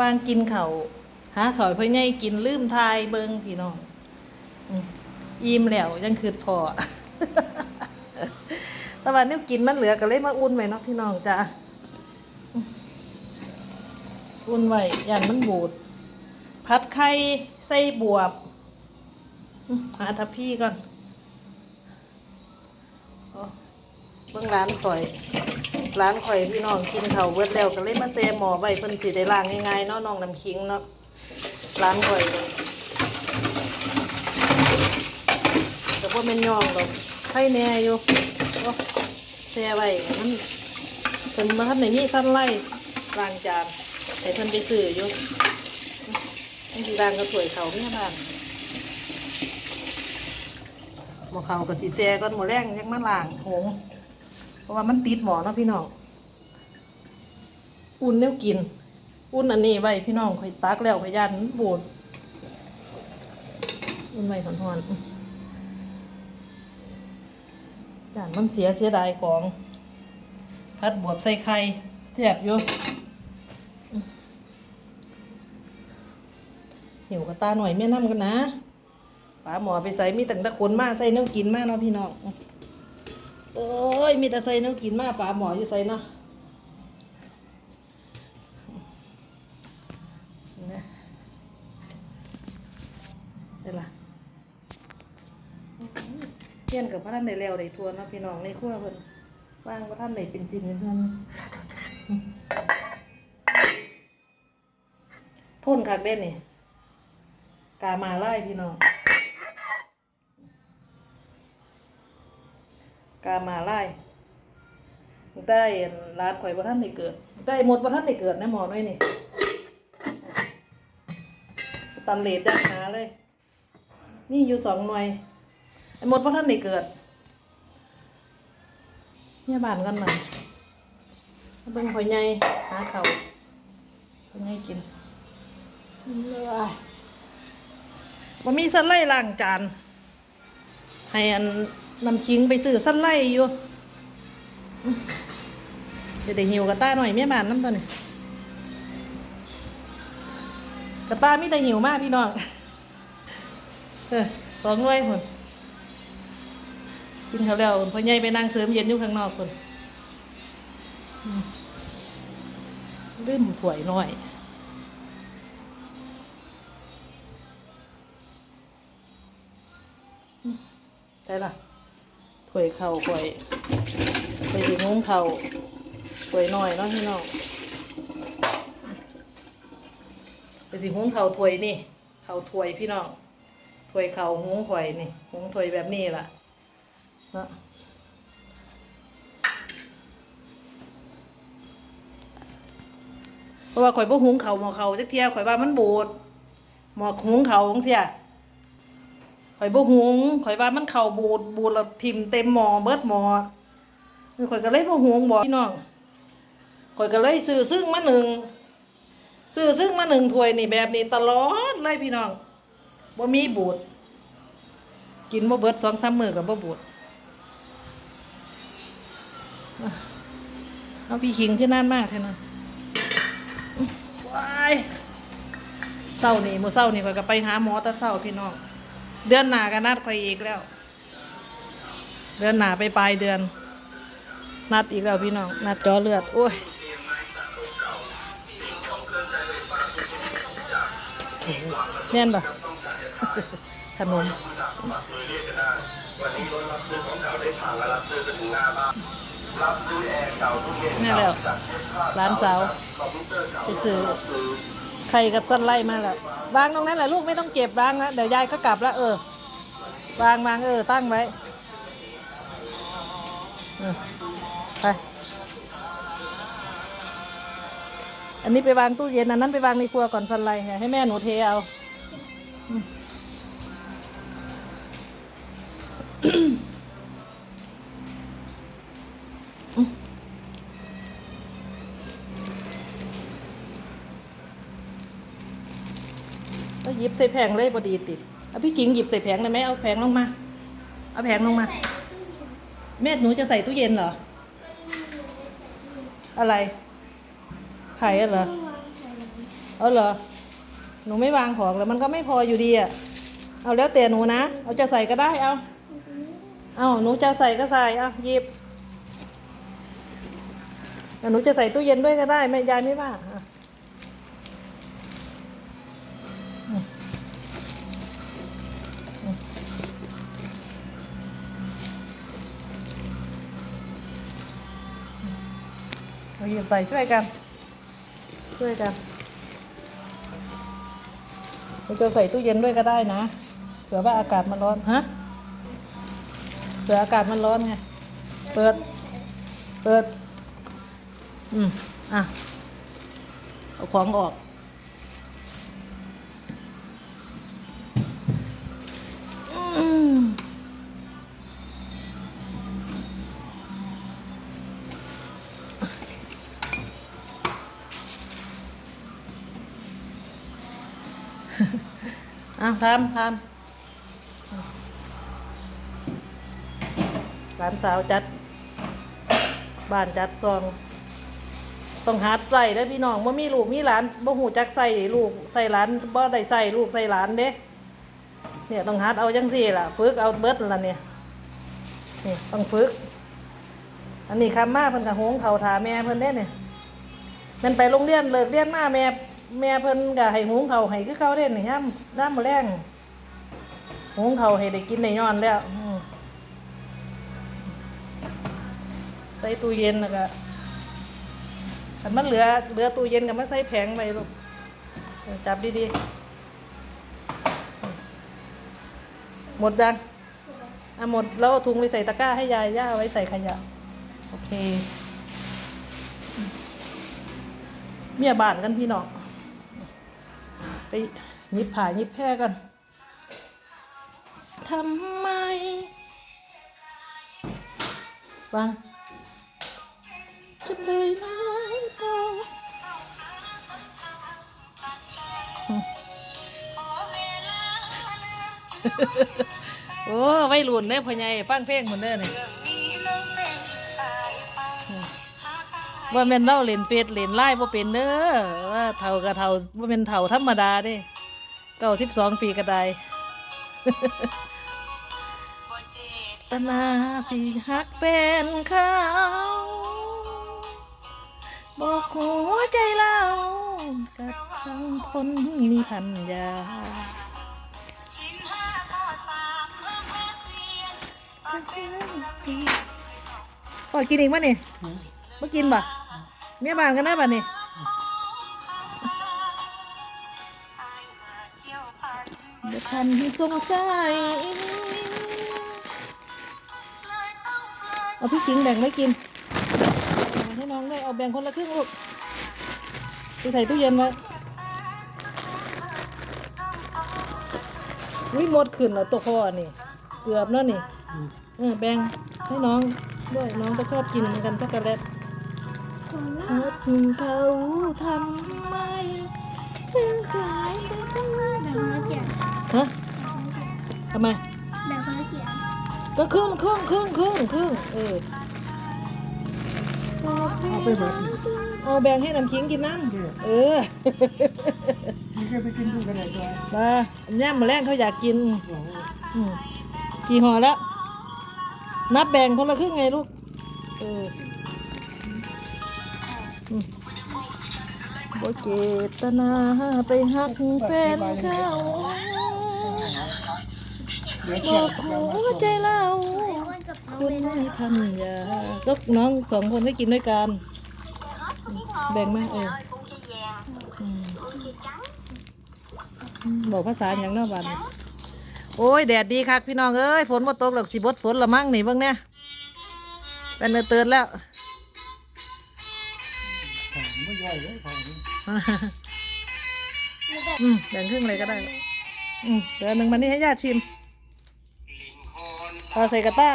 วางกินเขาหาเขาวให้พ่อใหญ่กินลืมทายเบิงพี่น้องอิ่มแล้วยังคืดพอแต่ว่านี่ยกินมันเหลือก็เลยมาอุ่นไว้เนาะพี่น้องจ้าอุ่นไว้ย่านมันบูด ผัดไข่ใส่บวบหาทับพี่ก่อนเบิ่งร้านข่อย ร้านข่อยพี่น้องกินเข้าวเบิดแล้วก็เลยมาเซหมอไว้เพิ่นสิได้ล้างง่ายๆเนาะน้องน้ำคิงเนาะร้านข่อยแต่ว่าแม่นยองดอกไข่แน่อยู่โอ้แซ่ไว้มันเพิ่นมาทันได้มีสั้นไล่ล้างจานให้เพิ่นไปซื้ออยู่นี่ร้างกระถวยเขาแม่บ้านหมอเขาก็สิแซ่ก่อนหมอแรงยังมาล้างหง ราะว่ามันติดหมอเนาะพี่น้อง อุ่นแนวกิน อุ่นอันนี้ไว้พี่น้องค่อยตักแล้วค่อยยันมันบูดอุ่นไว้หอนๆจานมันเสียเสียดายของพัดบวบใส่ไข่แซ่บอยู่หิวกระตาหน่อยแม่น้ำกันนะป๋าหมอไปใส่มีตั้งตะคนมาใส่แน้ำกินมากเนาะพี่น้อง โอ้ย มีแต่ใส่น้ำกินมากปลาหมออยู่ใส่เนาะนะได้ละเพี้ยนกับพระท่านในเร็วในทัวร์เนาะพี่น้องในครัวเพิ่นว่างพระท่านในเป็นจริงเป็นเพื่อนพ่นคักเด่นนี่กามาไล่พี่น้อง กามาไล่ได้ร้านข่อยบ่ท่านได้เกิด ได้หมดบ่ท่านได้เกิดนะหมอน้อยนี่สตันเลสด้านหาเลย นี่อยู่สองหน่วยไอ้หมดบ่ท่านได้เกิดเนี่ยบานกันหน่อยเบิ่งข่อยใหญ่หาเขาข่อยใหญ่กินเลยบ่มีสันไล่ล้างจานให้อัน นำคิงไปซื้อสั้นไล่อยู่เดี๋ยวหิวกระต้าหน่อยเมียบานน้ำตัวนี้กระต้ามีแต่หิวมากพี่น้องเออสองหน่วยคนกินข้าวแล้วพ่อใหญ่ไปนั่งเสริมเย็นอยู่ข้างนอกคนอืมลืมถ้วยน้อยใช่ละ ถ้วยเข่าถ้วยไปสีงุ้งเข่าถ้วยน้อยเนาะพี่น้องไปสีหุงเข่าถ้วยนี่เข่าถ้วยพี่น้องถ้วยเข่าหุงถ้วยนี่หุงถ้วยแบบนี้ล่ะเนาะเพราะว่าข่อยบ่หุงเข่าหมอเข่าจักเทียข่อยว่ามันบูดหมอหุงเข่าของเสีย ข่อยบ่หุงข่อยว่ามันเข่าบูดบูดแล้วทิ่มเต็มหม้อเบิดหม้อคือข่อยก็เลยบ่หุงบอกพี่น้องข่อยก็เลยซื้อซึ่งมาหนึ่งซื้อซึ่งมาหนึ่งถ้วยนี่แบบนี้ตลอดเลยพี่น้องบ่มีบูดกินบ่เบิดสองสามมือก็บ่บูดเอาพี่คิงที่นั่นมากแท้นั้นว้ายเศร้านี่โมเศร้านี่ข่อยก็ไปหาหมอต่เศร้าพี่น้อง เดือนหนาก็นัดคอยอีกแล้ว เดือนหนาไปปลายเดือน นัดอีกแล้วพี่น้องนัดจอเลือดโอ้ยแม่นปะขนมนี่แล้วร้านสาวไปซื้อ ไข่กับสั้นไล่มาแล้ววางตรงนั้นแหละลูกไม่ต้องเก็บวางนะเดี๋ยวยายก็กลับแล้วเออ วางวางเออ ตั้งไว้ไปอันนี้ไปวางตู้เย็นอันนั้นไปวางในครัวก่อนสันไลให้แม่หนูเทเอาอืม หยิบใส่แผงเลยพอดีติดเอาพี่จิงหยิบใส่แผงได้ไหมเอาแผงลงมา เอาแผงลงมา แม่หนูจะใส่ตู้เย็นเหรอ อะไร ไข่เหรอ เอาเหรอ หนูไม่วางของแล้วมันก็ไม่พออยู่ดีอะ เอาแล้วแต่หนูนะ เอาจะใส่ก็ได้เอา เอาหนูจะใส่ก็ใส่เอาหยิบแต่หนูจะใส่ตู้เย็นด้วยก็ได้แม่ยายไม่ว่า เราหยิบใส่ช่วยกัน ช่วยกันเราจะใส่ตู้เย็นด้วยก็ได้นะเผื่อว่าอากาศมันร้อนฮะเผื่ออากาศมันร้อนไงเปิด เปิด อืมอะเอาของออก อะทำทำหลานสาวจัด บ้านจัดซอง ต้องหัดใส่เด้อพี่น้องบ่มีลูกมีหลานบ่หูจักใส่ลูกใส่หลานบ่ได้ใส่ลูกใส่หลานเด้เนี่ยต้องหัดเอาจังซี่ล่ะฝึกเอาเบิดล่ะเนี่ยนี่ต้องฝึก อันนี้คำมาเพิ่นก็หงเขาถาแม่เพิ่นเด้เนี่ยมันไปโรงเรียนเลิกเรียนมาแม่ แม่เพิ่นก็ให้หุงเขาให้คือเขาเด้นี่ยามยามมื้อแลงหุงเขาให้ได้กินได้ย้อนแล้วใส่ตู้เย็นแล้วก็อันมันเหลือเหลือตู้เย็นกับมาใส่แผงไปลูกเออจับดีๆ หมดยังอะหมดแล้วเอาถุงไปใส่ตะกร้าให้ยายย่าไว้ใส่ขยะ โอเค เมียบานกันพี่น้อง ไปหยิบผ่าหยิบแพร่กันทำไมวางจะเลยนะเธอโอ้ไว้รุ่นเด้อพ่อใหญ่ฟังเพลงเหมือนเด้อนี่ย ว่าแม่นเล่าเล่นเฟซเล่นไลน์บ่เป็นเด้อว่าเท่ากับเท่าบ่แม่นเท่าธรรมดาเด้เก้าสิบสองปีก็ได้ตนาสิหักแฟนเขาบอกหัวใจเรากับทั้งคนมีพันยาปอดกินอีกมั้ยนี่เมื่อกินบ่ เมียบ้านกันนะบ่นี่เดี๋ยวทันที่สงสัยเอาพี่คิงแบ่งไม่กินเอาให้น้องด้วยเอาแบ่งคนละครึ่งลูกไปใส่ตู้เย็นไว้วิหมดขึ้นแล้วตัวคอนี่เกือบแล้วนี่เออแบ่งให้น้องด้วยน้องก็ชอบกินเหมือนกันช็อกโกแลต เขาถึงเขาทำไมถึงขายไปทั้งนั้นแบ่งคนละเกียฮะทำไม แบ่งคนละเกียก็ครึ่งครึ่งครึ่งครึ่งครึ่งเออ เอาไปหมดเอาแบ่งให้น้ำคิงกินน้ำเออ มันก็ไปกินดูกันได้ตัวมาแย่มาแรงเขาอยากกินโอ้โหอืมกี่ห่อแล้ว นับแบ่งคนละครึ่งไงลูก เออ บ่เจตนาไปหักแฟนเขาบอกหัวใจเราไอ้อ้วนองคนเบนไม่พันยาก็น้องสองคนให้กินด้วยกัน แบ่งไหมเออบอกภาษาอย่างนอกบ้านโอ้ย แดดดีคักพี่น้องเอ้ย ฝนมาตกหรอกสิบดฝนละมั่งนี่เบิ่งเนี่ยเป็นเนื้อเตือนแล้ว องไม่ย่อยเลยของนี่อืมแบ่งครึ่งเลยก็ได้ อืมเดี๋ยวหนึ่งมันนี่ให้ญาติชิมเอาใส่กระต้า